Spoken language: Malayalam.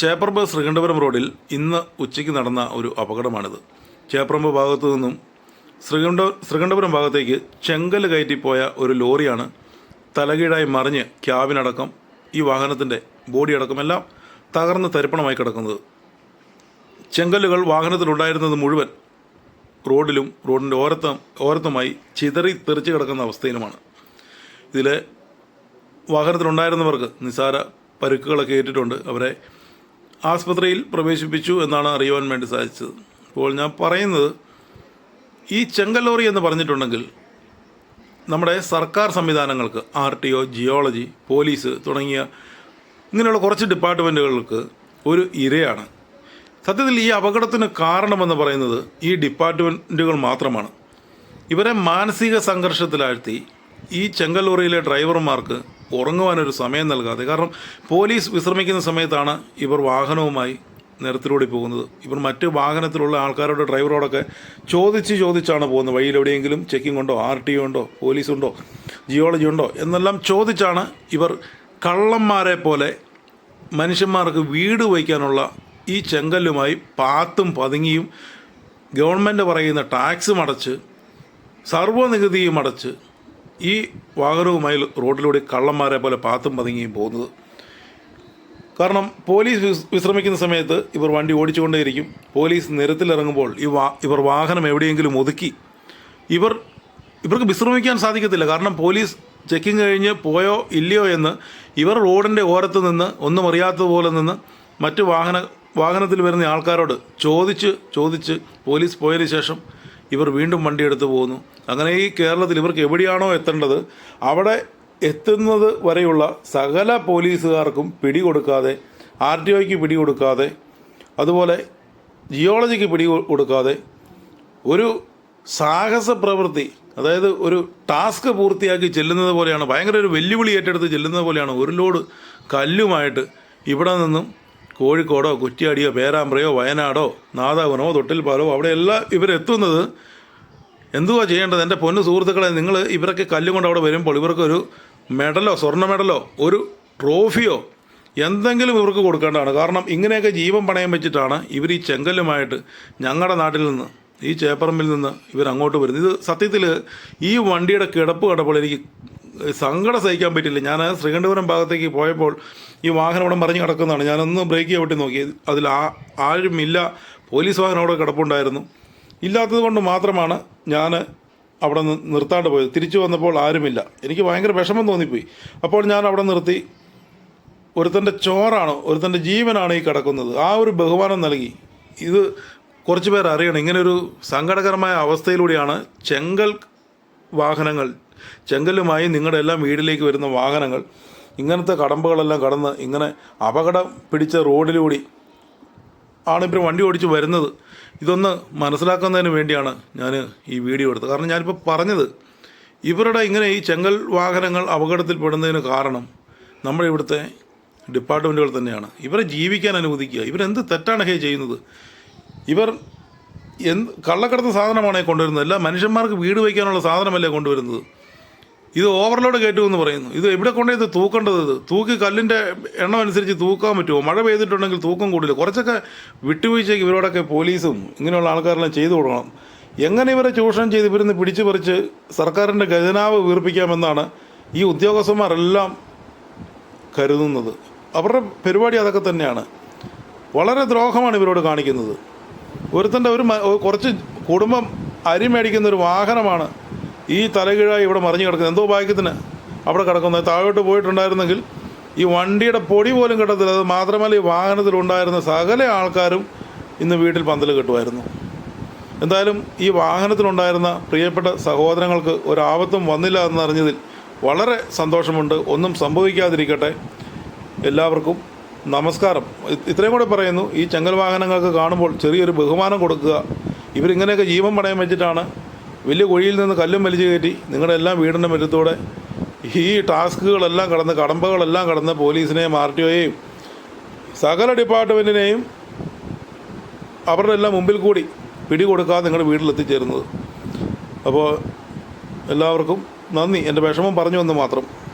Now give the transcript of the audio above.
ചേപ്പറമ്പ് ശ്രീകണ്ഠപുരം റോഡിൽ ഇന്ന് ഉച്ചയ്ക്ക് നടന്ന ഒരു അപകടമാണിത്. ചേപ്പറമ്പ് ഭാഗത്തു നിന്നും ശ്രീകണ്ഠ ശ്രീകണ്ഠപുരം ഭാഗത്തേക്ക് ചെങ്കൽ കയറ്റിപ്പോയ ഒരു ലോറിയാണ് തലകീഴായി മറിഞ്ഞ് ക്യാബിനടക്കം ഈ വാഹനത്തിന്റെ ബോഡി അടക്കം എല്ലാം തകർന്ന് തരിപ്പണമായി കിടക്കുന്നത്. ചെങ്കല്ലുകൾ വാഹനത്തിലുണ്ടായിരുന്നത് മുഴുവൻ റോഡിലും റോഡിന്റെ ഓരത്തും ഓരത്തുമായി ചിതറി തെറിച്ച് കിടക്കുന്ന അവസ്ഥയിലുമാണ്. ഇതിൽ വാഹനത്തിലുണ്ടായിരുന്നവർക്ക് നിസാര പരുക്കുകളൊക്കെ ഏറ്റിട്ടുണ്ട്. അവരെ ആസ്പത്രിയിൽ പ്രവേശിപ്പിച്ചു എന്നാണ് അറിയുവാൻ വേണ്ടി സാധിച്ചത്. അപ്പോൾ ഞാൻ പറയുന്നത് ഈ ചെങ്കലോറി എന്ന് പറഞ്ഞിട്ടുണ്ടെങ്കിൽ നമ്മുടെ സർക്കാർ സംവിധാനങ്ങൾക്ക് R T O geology police തുടങ്ങിയ ഇങ്ങനെയുള്ള കുറച്ച് ഡിപ്പാർട്ട്മെന്റുകൾക്ക് ഒരു ഇരയാണ്. സത്യത്തിൽ ഈ അപകടത്തിന് കാരണമെന്ന് പറയുന്നത് ഈ ഡിപ്പാർട്ട്മെന്റുകൾ മാത്രമാണ്. ഇവരെ മാനസിക സംഘർഷത്തിലാഴ്ത്തി ഈ ചെങ്കലോറിയിലെ ഡ്രൈവർമാർക്ക് ഉറങ്ങുവാനൊരു സമയം നൽകാതെ. കാരണം പോലീസ് വിശ്രമിക്കുന്ന സമയത്താണ് ഇവർ വാഹനവുമായി നിരത്തിലൂടെ പോകുന്നത്. ഇവർ മറ്റ് വാഹനത്തിലുള്ള ആൾക്കാരോട് ഡ്രൈവറോടൊക്കെ ചോദിച്ച് ചോദിച്ചാണ് പോകുന്നത്. വഴിയിൽ എവിടെയെങ്കിലും ചെക്കിംഗ് ഉണ്ടോ? ആർ ടി ഉണ്ടോ? പോലീസ് ഉണ്ടോ? ജിയോളജി ഉണ്ടോ? എന്നെല്ലാം ചോദിച്ചാണ് ഇവർ കള്ളന്മാരെ പോലെ മനുഷ്യന്മാർക്ക് വീട് വയ്ക്കാനുള്ള ഈ ചെങ്കല്ലുമായി പാത്തും പതുങ്ങിയും ഗവൺമെന്റ് പറയുന്ന ടാക്സും അടച്ച് സർവനികുതിയും അടച്ച് ഈ വാഹനവുമായി റോഡിലൂടെ കള്ളന്മാരെ പോലെ പാത്തും പതുങ്ങിയും പോകുന്നത്. കാരണം പോലീസ് വിശ്രമിക്കുന്ന സമയത്ത് ഇവർ വണ്ടി ഓടിച്ചുകൊണ്ടേയിരിക്കും. പോലീസ് നിരത്തിലിറങ്ങുമ്പോൾ ഈ വാ ഇവർ വാഹനം എവിടെയെങ്കിലും ഒതുക്കി. ഇവർ ഇവർക്ക് വിശ്രമിക്കാൻ സാധിക്കത്തില്ല. കാരണം പോലീസ് ചെക്കിങ് കഴിഞ്ഞ് പോയോ ഇല്ലയോ എന്ന് ഇവർ റോഡിന്റെ ഓരത്ത് നിന്ന് ഒന്നും അറിയാത്തതുപോലെ നിന്ന് മറ്റ് വാഹന വാഹനത്തിൽ വരുന്ന ആൾക്കാരോട് ചോദിച്ച് ചോദിച്ച് പോലീസ് പോയതിന് ശേഷം ഇവർ വീണ്ടും വണ്ടി എടുത്ത് പോകുന്നു. അങ്ങനെ ഈ കേരളത്തിൽ ഇവർക്ക് എവിടെയാണോ എത്തേണ്ടത് അവിടെ എത്തുന്നത് വരെയുള്ള സകല പോലീസുകാർക്കും പിടികൊടുക്കാതെ ആർ ടി ഒക്ക് പിടികൊടുക്കാതെ അതുപോലെ ജിയോളജിക്ക് പിടി കൊടുക്കാതെ ഒരു സാഹസ പ്രവൃത്തി അതായത് ഒരു ടാസ്ക് പൂർത്തിയാക്കി ചെല്ലുന്നത് പോലെയാണ് ഭയങ്കര ഒരു വെല്ലുവിളി ഏറ്റെടുത്ത് ചെല്ലുന്നത് പോലെയാണ് ഒരു ലോഡ് കല്ലുമായിട്ട് ഇവിടെ നിന്നും കോഴിക്കോടോ കുറ്റിയാടിയോ പേരാമ്പ്രയോ വയനാടോ നാദാവനോ തൊട്ടിൽപ്പാലോ അവിടെയെല്ലാം ഇവരെത്തുന്നത് എന്തുവാ ചെയ്യേണ്ടത്? എന്റെ പൊന്നു സുഹൃത്തുക്കളെ നിങ്ങൾ ഇവരൊക്കെ കല്ലുകൊണ്ട് അവിടെ വരുമ്പോൾ ഇവർക്കൊരു മെഡലോ സ്വർണ മെഡലോ ഒരു ട്രോഫിയോ എന്തെങ്കിലും ഇവർക്ക് കൊടുക്കേണ്ടതാണ്. കാരണം ഇങ്ങനെയൊക്കെ ജീവൻ പണയം വെച്ചിട്ടാണ് ഇവർ ഈ ചെങ്കല്ലുമായിട്ട് ഞങ്ങളുടെ നാട്ടിൽ നിന്ന് ഈ ചേപ്പറമ്പിൽ നിന്ന് ഇവർ അങ്ങോട്ട് വരുന്നത്. ഇത് സത്യത്തിൽ ഈ വണ്ടിയുടെ കിടപ്പ് കണ്ടപ്പോൾ എനിക്ക് സങ്കടം സഹിക്കാൻ പറ്റില്ല. ഞാൻ ശ്രീകണ്ഠപുരം ഭാഗത്തേക്ക് പോയപ്പോൾ ഈ വാഹനം അവിടെ മറിഞ്ഞ് കിടക്കുന്നതാണ്. ഞാനൊന്ന് ബ്രേക്ക് ചവിട്ടി നോക്കി. അതിൽ ആ ആരുമില്ല. പോലീസ് വാഹനം അവിടെ കിടപ്പുണ്ടായിരുന്നു. ഇല്ലാത്തത് കൊണ്ട് മാത്രമാണ് ഞാൻ അവിടെ നിർത്താണ്ട് പോയത്. തിരിച്ചു വന്നപ്പോൾ ആരുമില്ല. എനിക്ക് ഭയങ്കര വിഷമം തോന്നിപ്പോയി. അപ്പോൾ ഞാൻ അവിടെ നിർത്തി. ഒരുത്തന്റെ ചോറാണ് ഒരുത്തന്റെ ജീവനാണ് ഈ കിടക്കുന്നത്. ആ ഒരു ബഹുമാനം നൽകി. ഇത് കുറച്ച് പേർ അറിയണം. ഇങ്ങനൊരു സങ്കടകരമായ അവസ്ഥയിലൂടെയാണ് ചെങ്കൽ വാഹനങ്ങൾ ചെങ്കല്ലുമായി നിങ്ങളുടെ എല്ലാം വീട്ടിലേക്ക് വരുന്ന വാഹനങ്ങൾ ഇങ്ങനത്തെ കടമ്പകളെല്ലാം കടന്ന് ഇങ്ങനെ അപകടം പിടിച്ച റോഡിലൂടെ ആണ് ഇപ്പം വണ്ടി ഓടിച്ച് വരുന്നത്. ഇതൊന്ന് മനസ്സിലാക്കുന്നതിന് വേണ്ടിയാണ് ഞാൻ ഈ വീഡിയോ എടുത്തത്. കാരണം ഞാനിപ്പോൾ പറഞ്ഞത് ഇവരുടെ ഇങ്ങനെ ഈ ചെങ്കൽ വാഹനങ്ങൾ അപകടത്തിൽപ്പെടുന്നതിന് കാരണം നമ്മുടെ ഇവിടുത്തെ ഡിപ്പാർട്ട്മെന്റുകൾ തന്നെയാണ്. ഇവരെ ജീവിക്കാൻ അനുവദിക്കുക. ഇവരെന്ത് തെറ്റാണ് ഹേ ചെയ്യുന്നത്? ഇവർ എന്ത് കള്ളക്കടത്ത് സാധനമാണ് കൊണ്ടുവരുന്നത്. അല്ല മനുഷ്യന്മാർക്ക് വീട് വയ്ക്കാനുള്ള സാധനമല്ലേ കൊണ്ടുവരുന്നത്? ഇത് ഓവർലോഡ് കയറ്റുമെന്ന് പറയുന്നു. ഇത് എവിടെ കൊണ്ടേ ഇത് തൂക്കേണ്ടത് ഇത്? തൂക്കി കല്ലിന്റെ എണ്ണം അനുസരിച്ച് തൂക്കാൻ പറ്റുമോ? മഴ പെയ്തിട്ടുണ്ടെങ്കിൽ തൂക്കം കൂടില്ല. കുറച്ചൊക്കെ വിട്ടുവീഴ്ചയ്ക്ക് ഇവരോടൊക്കെ പോലീസും ഇങ്ങനെയുള്ള ആൾക്കാരെല്ലാം ചെയ്തു കൊടുക്കണം. എങ്ങനെ ഇവരെ ചൂഷണം ചെയ്ത് ഇവരിന്ന് പിടിച്ചു പറിച്ച് സർക്കാരിന്റെ ഖജനാവ് വീർപ്പിക്കാമെന്നാണ് ഈ ഉദ്യോഗസ്ഥന്മാരെല്ലാം കരുതുന്നത്. അവരുടെ പരിപാടി അതൊക്കെ തന്നെയാണ്. വളരെ ദ്രോഹമാണ് ഇവരോട് കാണിക്കുന്നത്. ഒരുത്തന്റെ ഒരു കുറച്ച് കുടുംബം അരി മേടിക്കുന്ന ഒരു വാഹനമാണ് ഈ തലകീഴായി ഇവിടെ മറിഞ്ഞു കിടക്കുന്നത് എന്തോ ഭാഗ്യത്തിന് അവിടെ കിടക്കുന്നത് താഴോട്ട് പോയിട്ടുണ്ടായിരുന്നെങ്കിൽ ഈ വണ്ടിയുടെ പൊടി പോലും കിട്ടത്തില്ല. അത് മാത്രമല്ല ഈ വാഹനത്തിലുണ്ടായിരുന്ന സകല ആൾക്കാരും ഇന്ന് വീട്ടിൽ പന്തൽ കെട്ടുമായിരുന്നു. എന്തായാലും ഈ വാഹനത്തിലുണ്ടായിരുന്ന പ്രിയപ്പെട്ട സഹോദരങ്ങൾക്ക് ഒരാപത്തും വന്നില്ല എന്നറിഞ്ഞതിൽ വളരെ സന്തോഷമുണ്ട്. ഒന്നും സംഭവിക്കാതിരിക്കട്ടെ. എല്ലാവർക്കും നമസ്കാരം. ഇത്രയും കൂടെ പറയുന്നു ഈ ചെങ്കൽ വാഹനങ്ങൾക്ക് കാണുമ്പോൾ ചെറിയൊരു ബഹുമാനം കൊടുക്കുക. ഇവരിങ്ങനെയൊക്കെ ജീവൻ പണയം വെച്ചിട്ടാണ് വലിയ കുഴിയിൽ നിന്ന് കല്ലും വലിച്ചു കയറ്റി നിങ്ങളുടെ എല്ലാം വീടിന്റെ മുറ്റത്തൂടെ ഈ ടാസ്കുകളെല്ലാം കടന്ന് കടമ്പകളെല്ലാം കടന്ന് പോലീസിനെയും ആർ ടി ഒയെയും സകല ഡിപ്പാർട്ട്മെന്റിനെയും അവരുടെ എല്ലാം മുമ്പിൽ കൂടി പിടികൊടുക്കാതെ നിങ്ങളുടെ വീട്ടിലെത്തിച്ചേരുന്നത്. അപ്പോൾ എല്ലാവർക്കും നന്ദി. എന്റെ വിഷമം പറഞ്ഞു എന്ന് മാത്രം.